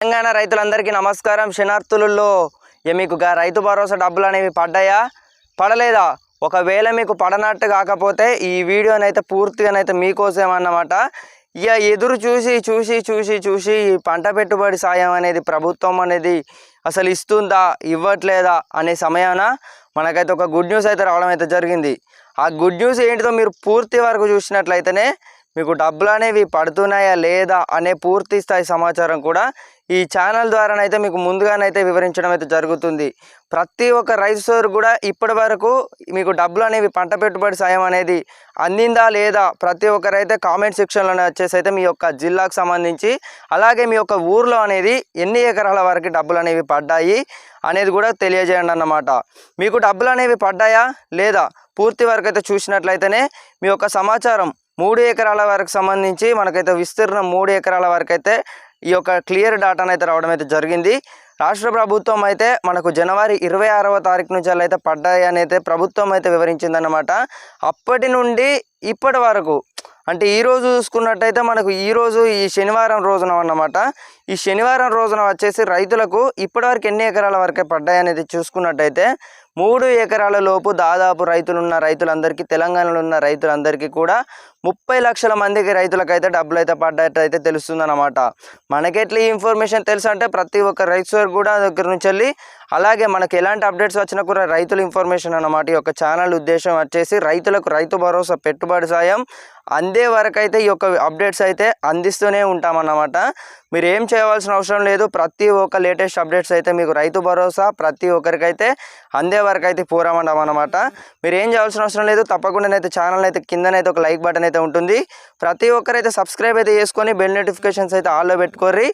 తెలంగాణ రైతులందరికీ నమస్కారం. శనార్థులలో ఇక మీకు రైతు భరోసా డబ్బులు అనేవి పడ్డాయా? పడలేదా? ఒకవేళ మీకు పడనట్టు కాకపోతే ఈ వీడియోనైతే పూర్తిగానైతే మీకోసం అన్నమాట ఇక ఎదురు చూసి చూసి చూసి చూసి ఈ పంట పెట్టుబడి సాయం అనేది ప్రభుత్వం అనేది అసలు ఇస్తుందా ఇవ్వట్లేదా అనే సమయాన మనకైతే ఒక గుడ్ న్యూస్ అయితే రావడం అయితే జరిగింది. ఆ గుడ్ న్యూస్ ఏంటిదో మీరు పూర్తి వరకు చూసినట్లయితేనే మీకు డబ్బులు అనేవి పడుతున్నాయా లేదా అనే పూర్తి స్థాయి సమాచారం కూడా ఈ ఛానల్ ద్వారానైతే మీకు ముందుగానైతే వివరించడం అయితే జరుగుతుంది. ప్రతి ఒక్క రైతు సోదరు కూడా ఇప్పటి వరకు మీకు డబ్బులు అనేవి పంట పెట్టుబడి సాయం అనేది అందిందా లేదా ప్రతి ఒక్కరైతే కామెంట్ సెక్షన్లోనే వచ్చేసి అయితే మీ యొక్క జిల్లాకు సంబంధించి అలాగే మీ యొక్క ఊర్లో అనేది ఎన్ని ఎకరాల వరకు డబ్బులు అనేవి పడ్డాయి అనేది కూడా తెలియజేయండి అన్నమాట. మీకు డబ్బులు అనేవి పడ్డాయా లేదా పూర్తి వరకు అయితే చూసినట్లయితేనే మీ యొక్క సమాచారం మూడు ఎకరాల వరకు సంబంధించి మనకైతే విస్తీర్ణం మూడు ఎకరాల వరకు అయితే ఈ యొక్క క్లియర్ డాటాను అయితే రావడం అయితే జరిగింది. రాష్ట్ర ప్రభుత్వం అయితే మనకు జనవరి ఇరవై ఆరవ తారీఖు నుంచి అయితే పడ్డాయి అని అయితే ప్రభుత్వం అయితే వివరించిందన్నమాట. అప్పటి నుండి ఇప్పటి వరకు అంటే ఈరోజు చూసుకున్నట్టయితే మనకు ఈ రోజు ఈ శనివారం రోజున అన్నమాట. ఈ శనివారం రోజున వచ్చేసి రైతులకు ఇప్పటివరకు ఎన్ని ఎకరాల వరకే పడ్డాయి అనేది చూసుకున్నట్టయితే మూడు ఎకరాల లోపు దాదాపు రైతులున్న రైతులందరికీ తెలంగాణలో ఉన్న రైతులందరికీ కూడా ముప్పై లక్షల మందికి రైతులకైతే డబ్బులు అయితే పడ్డట్టు అయితే తెలుస్తుందన్నమాట. మనకెట్లా ఈ ఇన్ఫర్మేషన్ తెలుసు అంటే ప్రతి ఒక్క రైతు సోదరు కూడా దగ్గర నుంచి వెళ్ళి అలాగే మనకి ఎలాంటి అప్డేట్స్ వచ్చినా కూడా రైతుల ఇన్ఫర్మేషన్ అన్నమాట. ఈ యొక్క ఛానల్ ఉద్దేశం వచ్చేసి రైతులకు రైతు భరోసా పెట్టుబడి సాయం అందే వరకు అయితే ఈ యొక్క అప్డేట్స్ అయితే అందిస్తూనే ఉంటామన్నమాట. మీరు ఏం చేయవలసిన అవసరం లేదు. ప్రతి ఒక్క లేటెస్ట్ అప్డేట్స్ అయితే మీకు రైతు భరోసా ప్రతి ఒక్కరికైతే అందే వరకు అయితే పోరామండం అనమాట మీరు ఏం చేయాల్సిన అవసరం లేదు. తప్పకుండా అయితే ఛానల్ అయితే కిందనైతే ఒక లైక్ బటన్ అయితే ఉంటుంది. ప్రతి ఒక్కరైతే సబ్స్క్రైబ్ అయితే చేసుకొని బెల్ నోటిఫికేషన్స్ అయితే ఆల్లో పెట్టుకోర్రి.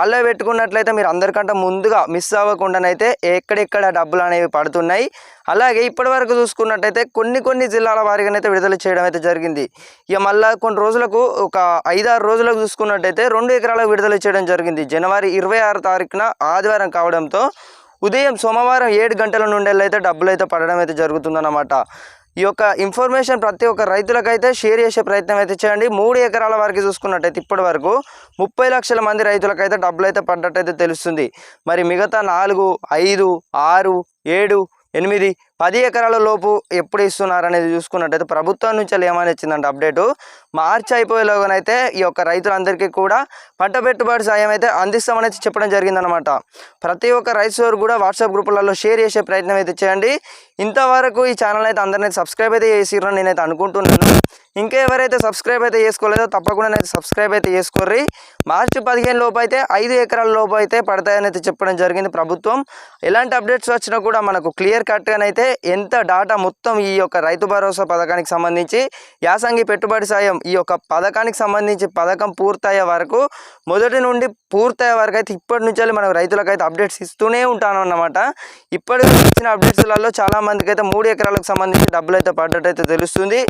ఆల్లో పెట్టుకున్నట్లయితే మీరు అందరికంటే ముందుగా మిస్ అవ్వకుండానైతే ఎక్కడెక్కడ డబ్బులు అనేవి పడుతున్నాయి. అలాగే ఇప్పటి వరకు చూసుకున్నట్టయితే కొన్ని కొన్ని జిల్లాల వారిగానైతే విడుదల చేయడం అయితే జరిగింది. ఇక మళ్ళీ కొన్ని రోజులకు ఒక ఐదారు రోజులకు చూసుకున్నట్టయితే రెండు ఎకరాలకు విడుదల చేయడం జరిగింది. జనవరి ఇరవై ఆరు తారీఖున ఆదివారం కావడంతో ఉదయం సోమవారం ఏడు గంటల నుండి అయితే డబ్బులు అయితే పడడం అయితే జరుగుతుందన్నమాట. ఈ యొక్క ఇన్ఫర్మేషన్ ప్రతి ఒక్క రైతులకైతే షేర్ చేసే ప్రయత్నం అయితే చేయండి. మూడు ఎకరాల వరకు చూసుకున్నట్టయితే ఇప్పటి వరకు ముప్పై లక్షల మంది రైతులకైతే డబ్బులు అయితే పడ్డట్టయితే తెలుస్తుంది. మరి మిగతా నాలుగు ఐదు ఆరు ఏడు ఎనిమిది పది ఎకరాల లోపు ఎప్పుడు ఇస్తున్నారు అనేది చూసుకున్నట్టయితే ప్రభుత్వం నుంచి ఏమైనా ఇచ్చిందంటే అప్డేటు. మార్చి అయిపోయేలోగానైతే ఈ యొక్క రైతులందరికీ కూడా పంట పెట్టుబడి సాయం అయితే అందిస్తామనేది చెప్పడం జరిగిందనమాట ప్రతి ఒక్క రైతు సోదరు కూడా వాట్సాప్ గ్రూపులలో షేర్ చేసే ప్రయత్నం అయితే చేయండి. ఇంతవరకు ఈ ఛానల్ అయితే అందరినీ సబ్స్క్రైబ్ అయితే చేసిరని నేనైతే అనుకుంటున్నాను. ఇంకా ఎవరైతే సబ్స్క్రైబ్ అయితే చేసుకోలేదో తప్పకుండా అయితే సబ్స్క్రైబ్ అయితే చేసుకోర్రి. మార్చి పదిహేను లోపు అయితే ఐదు ఎకరాల లోపు అయితే పడతాయని అయితే చెప్పడం జరిగింది ప్రభుత్వం. ఎలాంటి అప్డేట్స్ వచ్చినా కూడా మనకు క్లియర్ కట్గానైతే ఎంత డాటా మొత్తం ఈ యొక్క రైతు భరోసా పథకానికి సంబంధించి యాసంగి పెట్టుబడి సాయం ఈ యొక్క పథకానికి సంబంధించి పథకం పూర్తయ్యే వరకు మొదటి నుండి పూర్తయ్యే వరకు అయితే ఇప్పటి నుంచి మనం రైతులకైతే అప్డేట్స్ ఇస్తూనే ఉంటాను అన్నమాట ఇప్పటి వచ్చిన అప్డేట్స్లలో చాలా మందికి అయితే మూడు ఎకరాలకు సంబంధించి డబ్బులు అయితే పడ్డట్టు అయితే తెలుస్తుంది.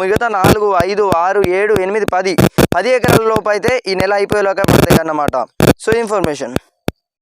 మిగతా నాలుగు ఐదు ఆరు ఏడు ఎనిమిది పది పది ఎకరాల లోపు అయితే ఈ నెల అయిపోయేలోగా పడతాయి అన్నమాట. So information.